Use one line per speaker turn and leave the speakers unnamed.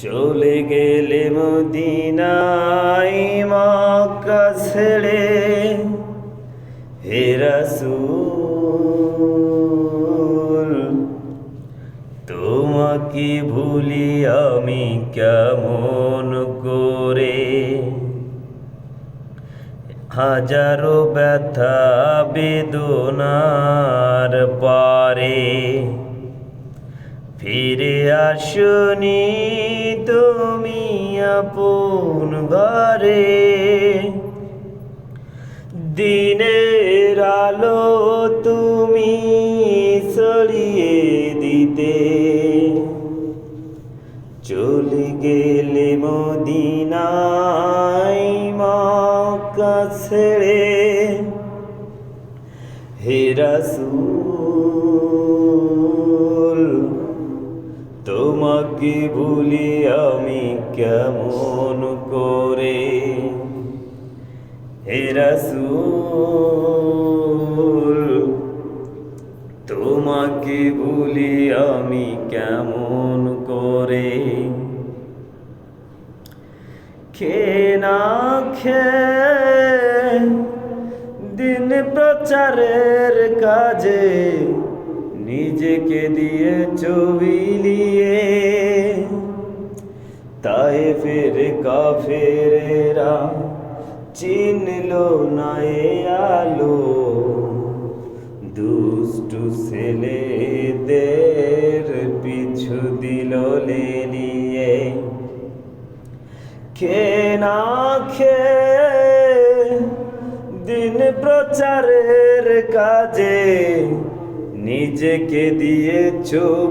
চলে গেলে মদিনাই মক্কা ছেড়ে হে রাসূল, তোমাকে ভুলি আমি কেমন করে? হাজারো ব্যথা বেদনার পারে ফিরে আসনি তুমি আপন ঘরে। দিনের আলো তুমি ছড়িয়ে দিতে। চলে গেলে মদিনাই মক্কা ছেড়ে হে রাসূল। তোমাকে ভুলি আমি কেমন করে? হে রাসূল, তোমাকে ভুলি আমি কেমন করে? খে না খে, দিন প্রচারের কাজে নিজেকে দিয়ে চবিলিয়ে কাফেরেরা চিনল না এ আলো। দুষ্টু ছেলেদের পিছু দিল নিয়ে খে না খে দিন প্রচারের কাজে নিজেকে দিয়ে ছবি